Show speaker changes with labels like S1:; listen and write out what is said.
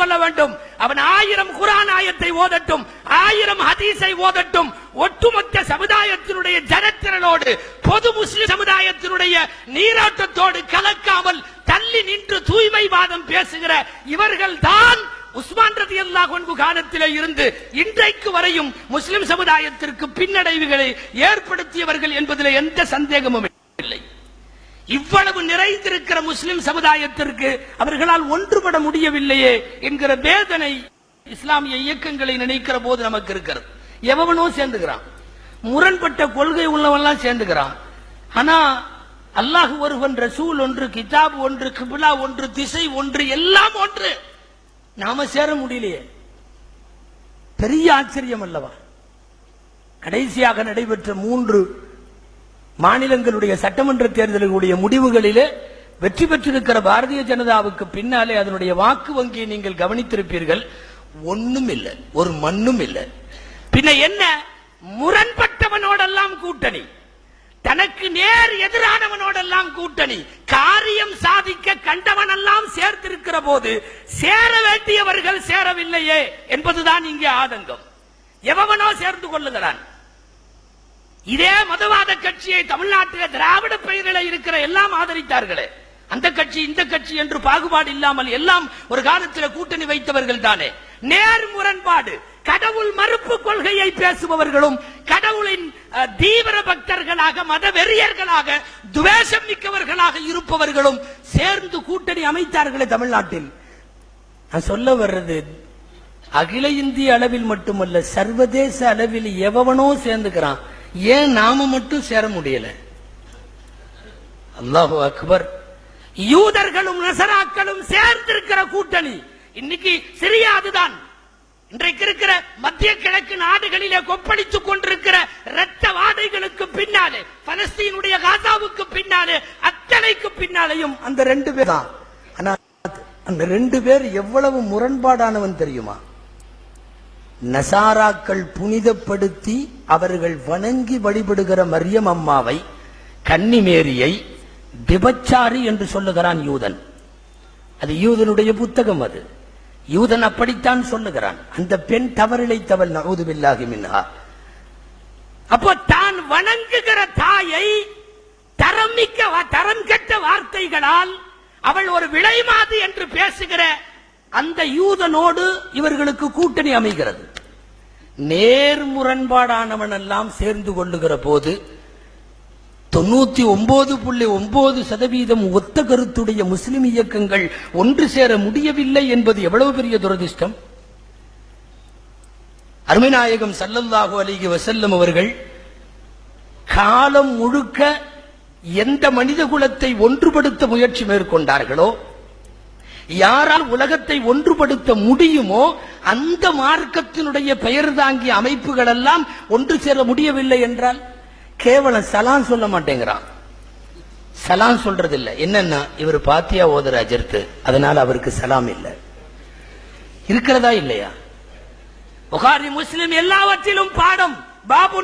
S1: கொள்ள வேண்டும். அவன் ஆயிரம் குரான் ஆயத்தை ஓதட்டும் ஆயிரம் ஹதீஸை ஓதட்டும். ஒட்டுமொத்த சமுதாயத்தினுடைய ஜனத்திரனோடு பொது முஸ்லிம் சமுதாயத்தினுடைய நீராட்டத்தோடு கலக்காமல் தள்ளி நின்று தூய்மைவாதம் பேசுகிற இவர்கள் தான் உஸ்மான் ரதி அல்லாஹ் காலத்திலே இருந்து இன்றைக்கு வரையும் முஸ்லிம் சமுதாயத்திற்கு பின்னடைவுகளை ஏற்படுத்தியவர்கள் என்பதில் எந்த சந்தேகமும் இல்லை. இவ்வளவு நிறைந்திருக்கிற முஸ்லிம் சமுதாயத்திற்கு அவர்களால் ஒன்றுபட முடியவில்லையே என்கிற வேதனை இஸ்லாமிய இயக்கங்களை நினைக்கிற போது நமக்கு இருக்கிறது. எவனோ சேர்ந்துக்கிறான். முரண்பட்ட கொள்கை உள்ளவன்லாம் சேர்ந்துக்கிறான். ஆனா அல்லாஹ் ஒருவன் ரசூல் ஒன்று கிதாப் ஒன்று கிபிலா ஒன்று திசை ஒன்று எல்லாம் ஒன்று. நாம சேர முடியலையே. பெரிய ஆச்சரியம் அல்லவா? கடைசியாக நடைபெற்ற மூன்று மாநிலங்களுடைய சட்டமன்ற தேர்தல்களுடைய முடிவுகளிலே வெற்றி பெற்றிருக்கிற பாரதிய ஜனதாவுக்கு பின்னாலே அதனுடைய வாக்கு வங்கியை நீங்கள் கவனித்திருப்பீர்கள். ஒண்ணும் இல்லை. ஒரு மண்ணும் இல்லை. பின்ன என்ன? முரண்பட்டவனோடெல்லாம் கூட்டணி. தனக்கு நேர் எதிரானவனோடெல்லாம் கூட்டணி. காரியம் சாதிக்க கண்டவன் சேர்த்திருக்கிற போது சேர வேண்டியவர்கள் சேரவில்லையே என்பதுதான் இங்கே ஆதங்கம். எவனோ சேர்ந்து கொள்ளுகிறான். இதே மதவாத கட்சியை தமிழ்நாட்டில் திராவிட பெயரில் இருக்கிற எல்லாம் ஆதரித்தார்களே. அந்த கட்சி இந்த கட்சி என்று பாகுபாடு இல்லாமல் எல்லாம் ஒரு காலத்தில் கூட்டணி வைத்தவர்கள் தானே. நேர் முரண்பாடு கடவுள் மறுப்பு கொள்கையை பேசுபவர்களும் கடவுளின் தீவிர பக்தர்களாக மத வெறியர்களாக துவேஷம் மிக்கவர்களாக இருப்பவர்களும் சேர்ந்து கூட்டணி அமைத்தார்களே தமிழ்நாட்டில். நான் சொல்ல வர்றது அகில இந்திய அளவில் மட்டுமல்ல சர்வதேச அளவில் எவனோ சேர்ந்துக்கிறான். ஏன் நாம மட்டும் சேர முடியல? அல்லாஹு அக்பர். யூதர்களும் நசராக்களும் சேர்ந்திருக்கிற கூட்டணி இன்னைக்கு சிரியா அதுதான் இன்றைக்கு இருக்கிற மத்திய கிழக்கு நாடுகளிலே கொப்பளித்துக் கொண்டிருக்கிற இரத்த வாதைகளுக்கு பின்னாலே பலஸ்தீனுடைய காசாவுக்கு பின்னாலே பின்னாலையும் அந்த ரெண்டு பேர் தான். ஆனா அந்த ரெண்டு பேர் எவ்வளவு முரண்பாடானவன் தெரியுமா? நசாராக்கள் புனிதப்படுத்தி அவர்கள் வணங்கி வழிபடுகிற மரியம் அம்மாவை கன்னிமேரியை விபச்சாரி என்று சொல்லுகிறான் யூதன். அது யூதனுடைய புத்தகம் அது. யூதன் அப்படித்தான் சொல்லுகிறான். அந்த பெண் தவறிழைத்தவள் தவள் பில்லாகி மின்ஹா. அப்போ தான் வணங்குகிற தாயை வார்த்தைகளால் அவள் ஒரு விலைமாது என்று பேசுகிற அந்த யூதனோடு இவர்களுக்கு கூட்டணி அமைகிறது. நேர் முரண்பாடானவன் எல்லாம் சேர்ந்து கொள்ளுகிற போது தொண்ணூத்தி ஒன்பது புள்ளி ஒன்பது சதவீதம் ஒத்த கருத்துடைய முஸ்லிம் இயக்கங்கள் ஒன்று சேர முடியவில்லை என்பது எவ்வளவு பெரிய துரதிருஷ்டம்? அருமைநாயகம் சல்லல்லாஹு அலிகி வசல்லம் அவர்கள் காலம் முழுக்க எந்த மனித குலத்தை ஒன்றுபடுத்த முயற்சி மேற்கொண்டார்களோ யாரால் உலகத்தை ஒன்றுபடுத்த முடியுமோ அந்த மார்க்கத்தினுடைய பெயர் தாங்கிய அமைப்புகள் எல்லாம் ஒன்று சேர முடியவில்லை என்றால் கேவலம் சலான் சொல்ல மாட்டேங்கிறான். சலாம் சொல்றது இல்ல என்னன்னா இவர் பாத்தியா ஓதர் அஜர்த்து அதனால அவருக்கு சலாம் இல்லை. இருக்கிறதா இல்லையா? புகாரி முஸ்லிம் எல்லாவற்றிலும் பாடம். பாபு